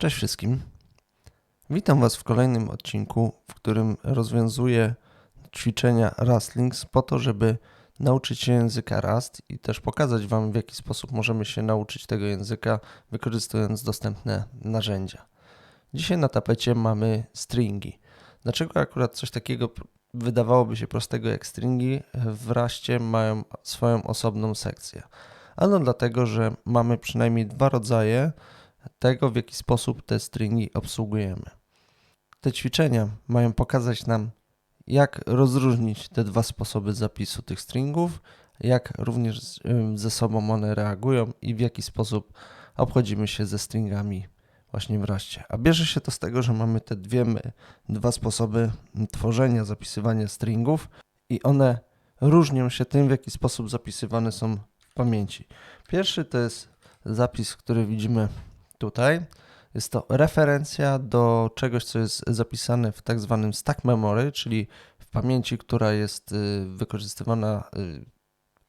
Cześć wszystkim. Witam Was w kolejnym odcinku, w którym rozwiązuję ćwiczenia Rustlinks po to, żeby nauczyć się języka Rust i też pokazać Wam, w jaki sposób możemy się nauczyć tego języka, wykorzystując dostępne narzędzia. Dzisiaj na tapecie mamy stringi. Dlaczego akurat coś takiego wydawałoby się prostego jak stringi w Rastie mają swoją osobną sekcję? Ano dlatego, że mamy przynajmniej dwa rodzaje tego, w jaki sposób te stringi obsługujemy. Te ćwiczenia mają pokazać nam, jak rozróżnić te dwa sposoby zapisu tych stringów, jak również ze sobą one reagują i w jaki sposób obchodzimy się ze stringami właśnie w raście. A bierze się to z tego, że mamy te dwie, dwa sposoby tworzenia, zapisywania stringów i one różnią się tym, w jaki sposób zapisywane są w pamięci. Pierwszy to jest zapis, który widzimy tutaj. Jest to referencja do czegoś, co jest zapisane w tak zwanym stack memory, czyli w pamięci, która jest y, wykorzystywana y,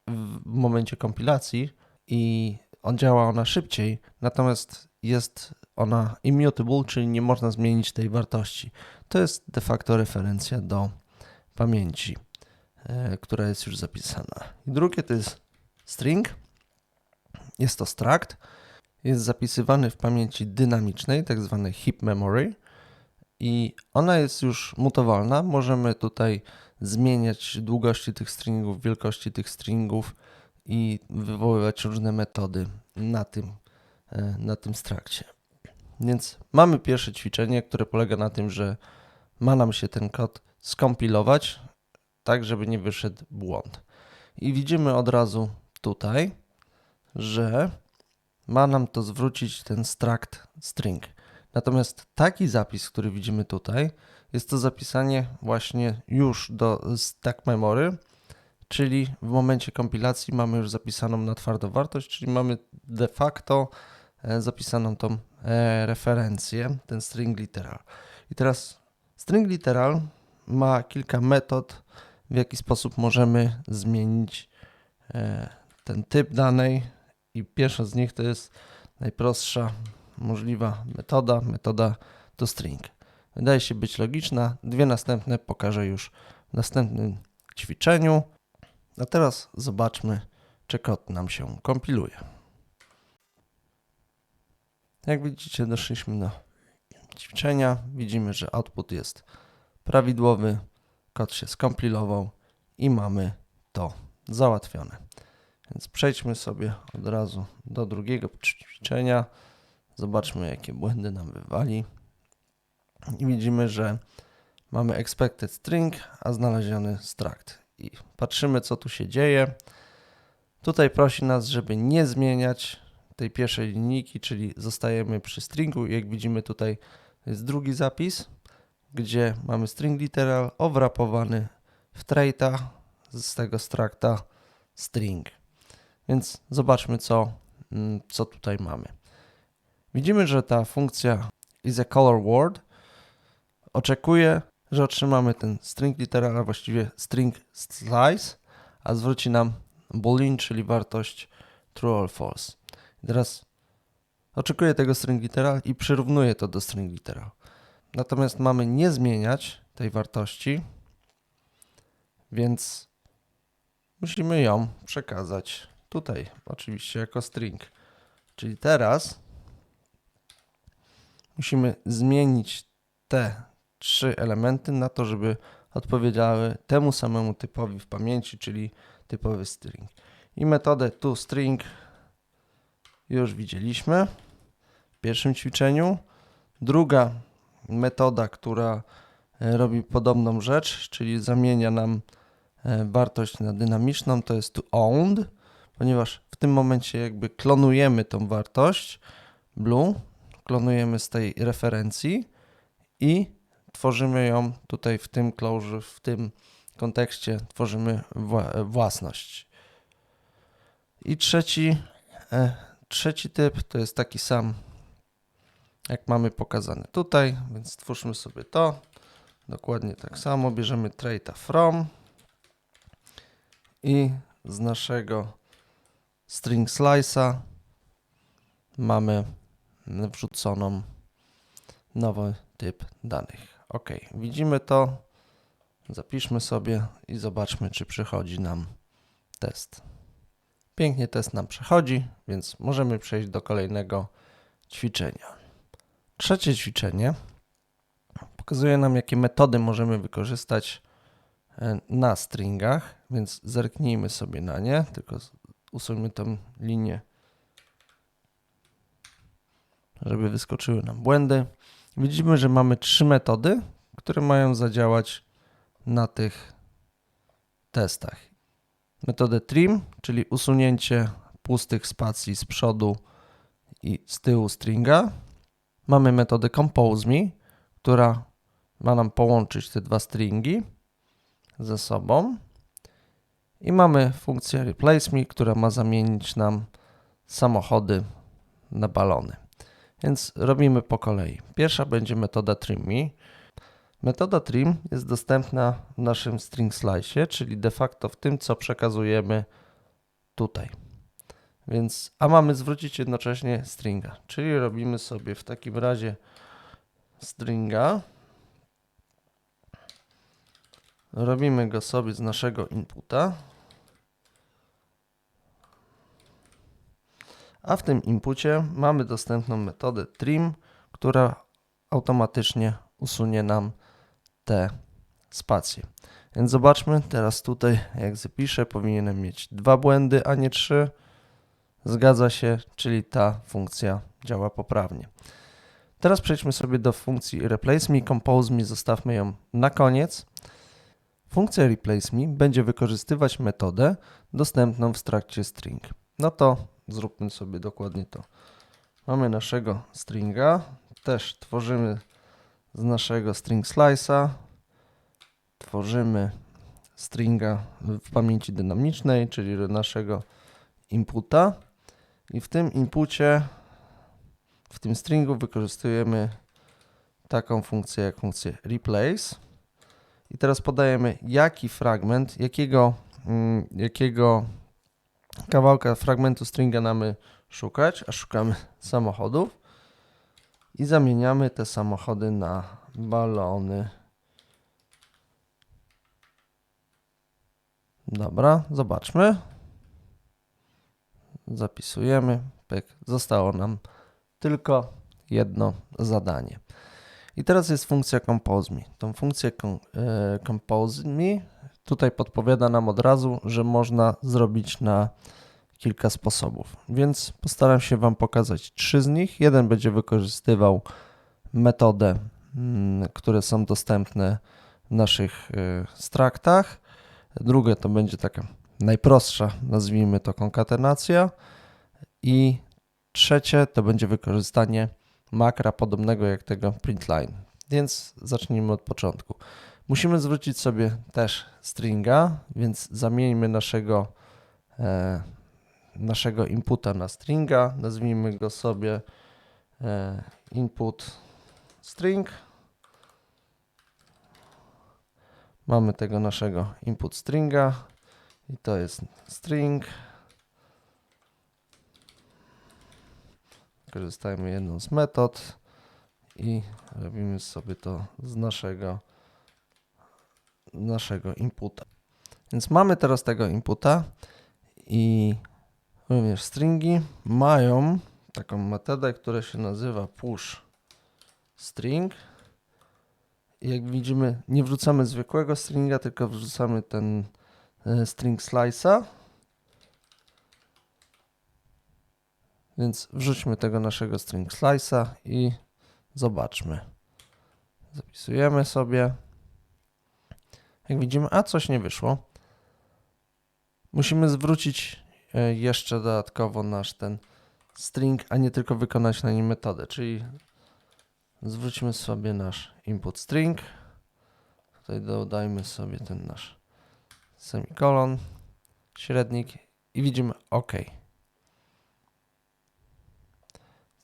w momencie kompilacji i on działa ona szybciej, natomiast jest ona immutable, czyli nie można zmienić tej wartości. To jest de facto referencja do pamięci, e, która jest już zapisana. I drugie to jest string. Jest to struct jest zapisywany w pamięci dynamicznej, tak zwanej heap memory i ona jest już mutowalna. Możemy tutaj zmieniać długości tych stringów, wielkości tych stringów i wywoływać różne metody na tym, e, na tym strakcie. Więc mamy pierwsze ćwiczenie, które polega na tym, że ma nam się ten kod skompilować, tak żeby nie wyszedł błąd. I widzimy od razu tutaj, że ma nam to zwrócić ten struct string. Natomiast taki zapis, który widzimy tutaj, jest to zapisanie właśnie już do stack memory, czyli w momencie kompilacji mamy już zapisaną na twardą wartość, czyli mamy de facto e, zapisaną tą e, referencję, ten string literal. I teraz string literal ma kilka metod, w jaki sposób możemy zmienić e, ten typ danej, i pierwsza z nich to jest najprostsza możliwa metoda, metoda toString. Wydaje się być logiczna. Dwie następne pokażę już w następnym ćwiczeniu. A teraz zobaczmy, czy kod nam się kompiluje. Jak widzicie, doszliśmy do ćwiczenia. Widzimy, że output jest prawidłowy, kod się skompilował i mamy to załatwione. Więc przejdźmy sobie od razu do drugiego ćwiczenia. Zobaczmy, jakie błędy nam wywali. I widzimy, że mamy expected string, a znaleziony struct. I patrzymy, co tu się dzieje. Tutaj prosi nas, żeby nie zmieniać tej pierwszej linijki, czyli zostajemy przy stringu. Jak widzimy tutaj jest drugi zapis, gdzie mamy string literal owrapowany w traita z tego structa string. Więc zobaczmy, co, mm, co tutaj mamy. Widzimy, że ta funkcja is a color word oczekuje, że otrzymamy ten string literal, a właściwie string slice, a zwróci nam boolean, czyli wartość true or false. I teraz oczekuje tego string literal i przyrównuje to do string literal. Natomiast mamy nie zmieniać tej wartości, więc musimy ją przekazać tutaj, oczywiście jako string. Czyli teraz musimy zmienić te trzy elementy na to, żeby odpowiedziały temu samemu typowi w pamięci, czyli typowy string. I metodę toString już widzieliśmy w pierwszym ćwiczeniu. Druga metoda, która e, robi podobną rzecz, czyli zamienia nam e, wartość na dynamiczną, to jest toOwned ponieważ w tym momencie jakby klonujemy tą wartość blue, klonujemy z tej referencji i tworzymy ją tutaj w tym closure, w tym kontekście tworzymy wła- własność. I trzeci, e, trzeci typ to jest taki sam, jak mamy pokazany tutaj, więc stwórzmy sobie to. Dokładnie tak samo, bierzemy traita from i z naszego string slice'a mamy wrzuconą nowy typ danych. OK, widzimy to. Zapiszmy sobie i zobaczmy, czy przychodzi nam test. Pięknie test nam przechodzi, więc możemy przejść do kolejnego ćwiczenia. Trzecie ćwiczenie pokazuje nam, jakie metody możemy wykorzystać e, na stringach, więc zerknijmy sobie na nie, tylko usuńmy tą linię, żeby wyskoczyły nam błędy. Widzimy, że mamy trzy metody, które mają zadziałać na tych testach. Metodę trim, czyli usunięcie pustych spacji z przodu i z tyłu stringa. Mamy metodę compose me, która ma nam połączyć te dwa stringi ze sobą. I mamy funkcję replace me, która ma zamienić nam samochody na balony. Więc robimy po kolei. Pierwsza będzie metoda trim me. Metoda trim jest dostępna w naszym string slice, czyli de facto w tym, co przekazujemy tutaj. Więc, a mamy zwrócić jednocześnie stringa, czyli robimy sobie w takim razie stringa. Robimy go sobie z naszego inputa. A w tym inpucie mamy dostępną metodę trim, która automatycznie usunie nam te spacje. Więc zobaczmy, teraz tutaj jak zapiszę, powinienem mieć dwa błędy, a nie trzy. Zgadza się, czyli ta funkcja działa poprawnie. Teraz przejdźmy sobie do funkcji replace me, compose me, zostawmy ją na koniec. Funkcja replace me będzie wykorzystywać metodę dostępną w trakcie string. No to zróbmy sobie dokładnie to. Mamy naszego stringa, też tworzymy z naszego string slice'a, tworzymy stringa w pamięci dynamicznej, czyli naszego inputa i w tym inpucie, w tym stringu wykorzystujemy taką funkcję jak funkcję replace i teraz podajemy jaki fragment, jakiego, mm, jakiego kawałka fragmentu stringa mamy szukać, a szukamy samochodów i zamieniamy te samochody na balony. Dobra, zobaczmy. Zapisujemy. Pyk. Zostało nam tylko jedno zadanie. I teraz jest funkcja compose me. Tą funkcję e, compose me tutaj podpowiada nam od razu, że można zrobić na kilka sposobów. Więc postaram się Wam pokazać trzy z nich. Jeden będzie wykorzystywał metodę, mm, które są dostępne w naszych e, straktach. Drugie to będzie taka najprostsza, nazwijmy to konkatenacja. I trzecie to będzie wykorzystanie makra podobnego jak tego printline. Więc zacznijmy od początku. Musimy zwrócić sobie też stringa, więc zamieńmy naszego, e, naszego inputa na stringa. Nazwijmy go sobie e, input string. Mamy tego naszego input stringa i to jest string. Korzystajmy jedną z metod i robimy sobie to z naszego naszego inputa. Więc mamy teraz tego inputa i również stringi mają taką metodę, która się nazywa push string. I jak widzimy, nie wrzucamy zwykłego stringa, tylko wrzucamy ten e, string slice'a. Więc wrzućmy tego naszego string slice'a i zobaczmy. Zapisujemy sobie. Jak widzimy, a coś nie wyszło. Musimy zwrócić e, jeszcze dodatkowo nasz ten string, a nie tylko wykonać na nim metodę, czyli zwróćmy sobie nasz input string. Tutaj dodajmy sobie ten nasz semikolon, średnik i widzimy OK.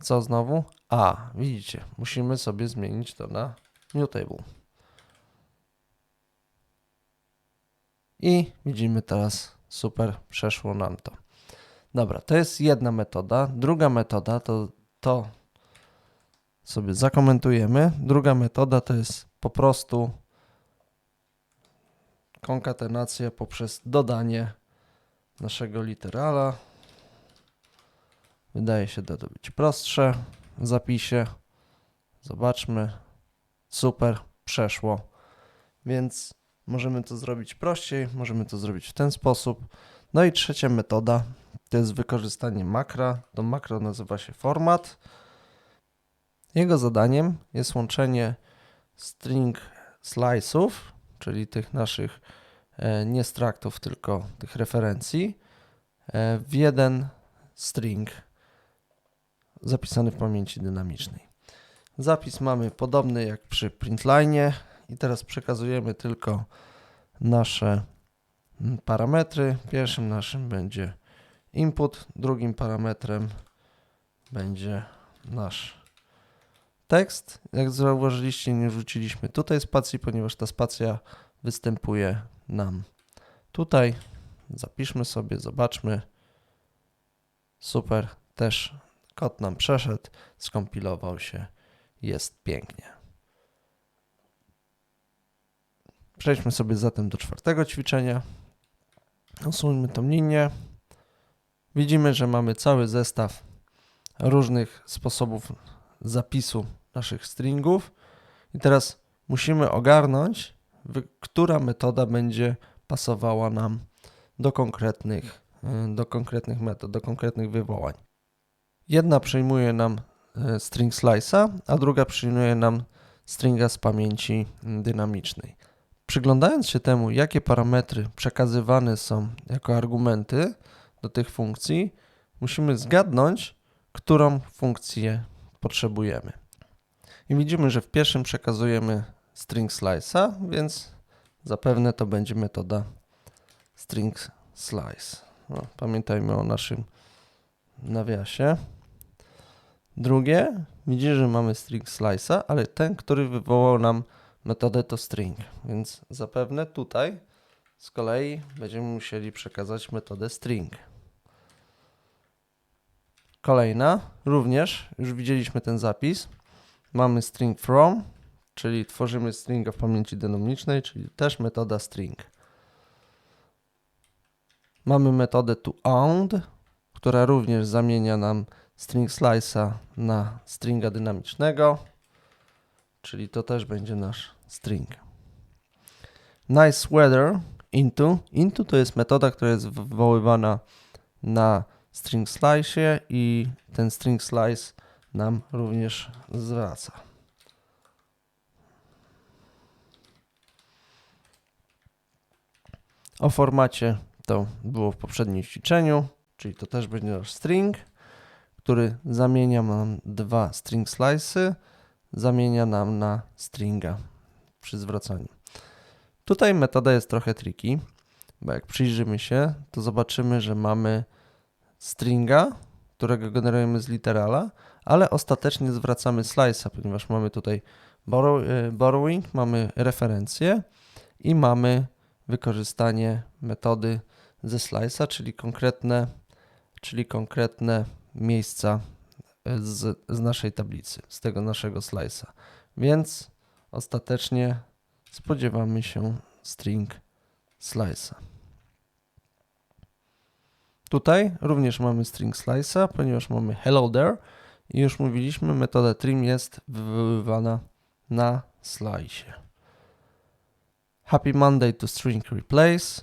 Co znowu? A, widzicie, musimy sobie zmienić to na mutable. I widzimy teraz, super, przeszło nam to. Dobra, to jest jedna metoda. Druga metoda to to, sobie zakomentujemy. Druga metoda to jest po prostu konkatenacja poprzez dodanie naszego literala. Wydaje się to być prostsze w zapisie. Zobaczmy. Super, przeszło. Więc możemy to zrobić prościej, możemy to zrobić w ten sposób. No i trzecia metoda to jest wykorzystanie makra. To makro nazywa się format. Jego zadaniem jest łączenie string slice'ów, czyli tych naszych e, nie straktów, tylko tych referencji, e, w jeden string zapisany w pamięci dynamicznej. Zapis mamy podobny jak przy printline i teraz przekazujemy tylko nasze mm, parametry. Pierwszym naszym będzie input, drugim parametrem będzie nasz tekst. Jak zauważyliście, nie wrzuciliśmy tutaj spacji, ponieważ ta spacja występuje nam tutaj. Zapiszmy sobie, zobaczmy. Super, też kod nam przeszedł, skompilował się, jest pięknie. Przejdźmy sobie zatem do czwartego ćwiczenia. Usuńmy tą linię. Widzimy, że mamy cały zestaw różnych sposobów zapisu naszych stringów. I teraz musimy ogarnąć, która metoda będzie pasowała nam do konkretnych, y, do konkretnych metod, do konkretnych wywołań. Jedna przyjmuje nam y, string slice'a, a druga przyjmuje nam stringa z pamięci dynamicznej. Przyglądając się temu, jakie parametry przekazywane są jako argumenty do tych funkcji, musimy zgadnąć, którą funkcję potrzebujemy. I widzimy, że w pierwszym przekazujemy string slice'a, więc zapewne to będzie metoda string slice. No, pamiętajmy o naszym nawiasie. Drugie, widzicie, że mamy string slice'a, ale ten, który wywołał nam metodę to string, więc zapewne tutaj z kolei będziemy musieli przekazać metodę string. Kolejna, również już widzieliśmy ten zapis. Mamy string from, czyli tworzymy stringa w pamięci dynamicznej, czyli też metoda string. Mamy metodę toOwned, która również zamienia nam string slice'a na stringa dynamicznego, czyli to też będzie nasz string. Nice weather into. Into to jest metoda, która jest wywoływana na string slice i ten string slice nam również zwraca. O formacie to było w poprzednim ćwiczeniu, czyli to też będzie nasz string, który zamienia nam dwa string slice'y, zamienia nam na stringa przy zwracaniu. Tutaj metoda jest trochę tricky, bo jak przyjrzymy się, to zobaczymy, że mamy stringa, którego generujemy z literala, ale ostatecznie zwracamy slice'a, ponieważ mamy tutaj borrow, e, borrowing, mamy referencję i mamy wykorzystanie metody ze slice'a, czyli konkretne, czyli konkretne miejsca e, z, z naszej tablicy, z tego naszego slice'a. Więc ostatecznie spodziewamy się string slice'a. Tutaj również mamy string slice'a, ponieważ mamy hello there i już mówiliśmy, metoda trim jest wywoływana na slice. Happy Monday to string replace.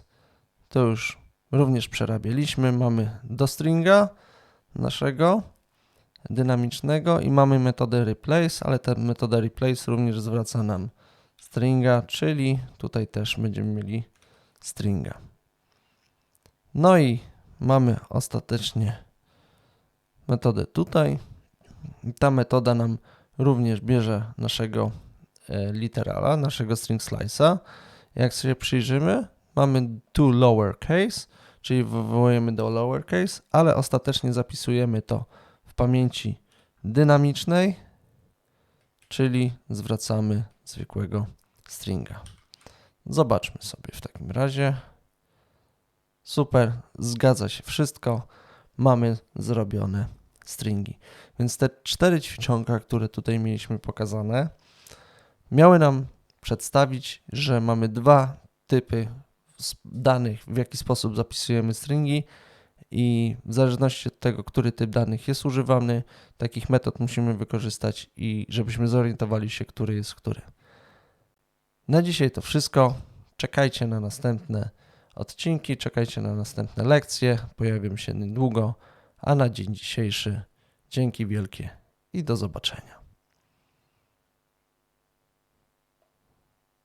To już również przerabialiśmy. Mamy do stringa naszego dynamicznego i mamy metodę replace, ale ta metoda replace również zwraca nam stringa, czyli tutaj też będziemy mieli stringa. No i mamy ostatecznie metodę tutaj. Ta metoda nam również bierze naszego e, literala, naszego string slice'a. Jak sobie przyjrzymy, mamy to lowercase, czyli wywołujemy do lowercase, ale ostatecznie zapisujemy to w pamięci dynamicznej, czyli zwracamy zwykłego stringa. Zobaczmy sobie w takim razie. Super, zgadza się wszystko. Mamy zrobione stringi. Więc te cztery ćwiczonka, które tutaj mieliśmy pokazane, miały nam przedstawić, że mamy dwa typy danych, w jaki sposób zapisujemy stringi i w zależności od tego, który typ danych jest używany, takich metod musimy wykorzystać i żebyśmy zorientowali się, który jest który. Na dzisiaj to wszystko. Czekajcie na następne odcinki, czekajcie na następne lekcje, pojawią się niedługo, a na dzień dzisiejszy dzięki wielkie i do zobaczenia.